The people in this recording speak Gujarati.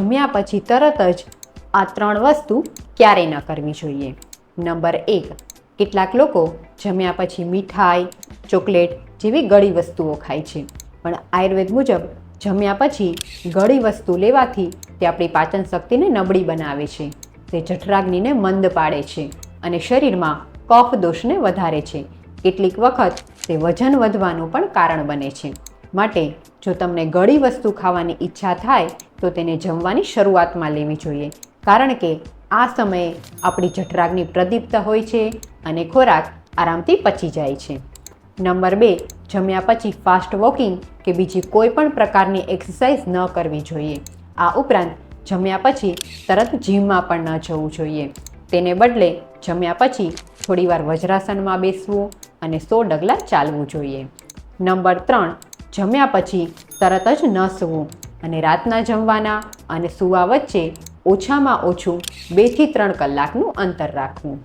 જમ્યા પછી તરત જ આ ત્રણ વસ્તુ ક્યારેય ન કરવી જોઈએ. નંબર એક, કેટલાક લોકો જમ્યા પછી મીઠાઈ, ચોકલેટ જેવી ગળી વસ્તુઓ ખાય છે. પણ આયુર્વેદ મુજબ જમ્યા પછી ગળી વસ્તુ લેવાથી તે આપણી પાચન શક્તિને નબળી બનાવે છે. તે જઠરાગ્નિને મંદ પાડે છે અને શરીરમાં કફ દોષને વધારે છે. કેટલીક વખત તે વજન વધવાનું પણ કારણ બને છે. માટે જો તમને ગળી વસ્તુ ખાવાની ઈચ્છા થાય તો તેને જમવાની શરૂઆતમાં લેવી જોઈએ. કારણ કે આ સમયે આપણી જઠરાગની પ્રદીપ્ત હોય છે અને ખોરાક આરામથી પચી જાય છે. નંબર બે, જમ્યા પછી ફાસ્ટ વોકિંગ કે બીજી કોઈ પણ પ્રકારની એક્સરસાઇઝ ન કરવી જોઈએ. આ ઉપરાંત જમ્યા પછી તરત જીમમાં પણ ન જવું જોઈએ. તેને બદલે જમ્યા પછી થોડીવાર વજ્રાસનમાં બેસવું અને સો ડગલા ચાલવું જોઈએ. નંબર ત્રણ, જમ્યા પછી તરત જ ન સૂવું અને રાતના જમવાના અને સૂવા વચ્ચે ઓછામાં ઓછું બેથી ત્રણ કલાકનું અંતર રાખવું.